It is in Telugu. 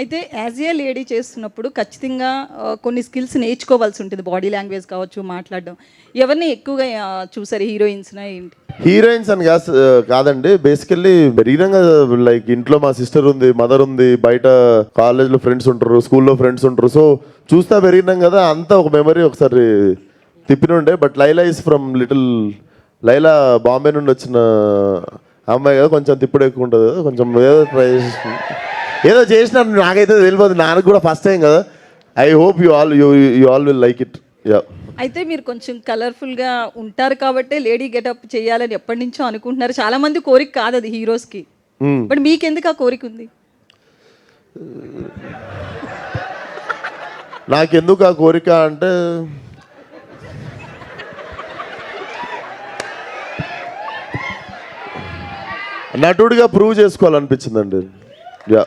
అయితే యాజ్ ఏ లేడీ చేస్తున్నప్పుడు ఖచ్చితంగా కొన్ని స్కిల్స్ నేర్చుకోవాల్సి ఉంటుంది. బాడీ లాంగ్వేజ్ కావచ్చు మాట్లాడడం. ఎవరిని ఎక్కువగా చూసారు హీరోయిన్స్నా ఏంటి? హీరోయిన్స్ అని కాదు కాదండి. బేసికల్లీ శరీరంగా లైక్ ఇంట్లో మా సిస్టర్ ఉంది మదర్ ఉంది బయట కాలేజ్లో ఫ్రెండ్స్ ఉంటారు స్కూల్లో ఫ్రెండ్స్ ఉంటారు. సో చూస్తా పెరిగినాం కదా అంతా ఒక మెమరీ ఒకసారి తిప్పినుండే but Laila is from little Laila Bombay నుండి వచ్చిన అమ్మాయి కదా కొంచెం తిప్పుడు ఎక్కువ ఉంటుంది కదా కొంచెం ఏదో ట్రై చేసి ఏదో చేసిన నాకైతే తెలియదు నాకు కూడా ఫస్ట్ టైం కదా. I hope you all you you all will like it yeah అయితే మీరు కొంచెం కలర్ఫుల్గా ఉంటారు కాబట్టే లేడీ గెటప్ చేయాలని ఎప్పటి నుంచో అనుకుంటున్నారు. చాలా మంది కోరిక కాదు అది హీరోస్కి బట్ మీకెందుకు ఆ కోరిక ఉంది? నాకెందుకు ఆ కోరిక అంటే నటుడిగా ప్రూవ్ చేసుకోవాలనిపించిందండి. Yeah.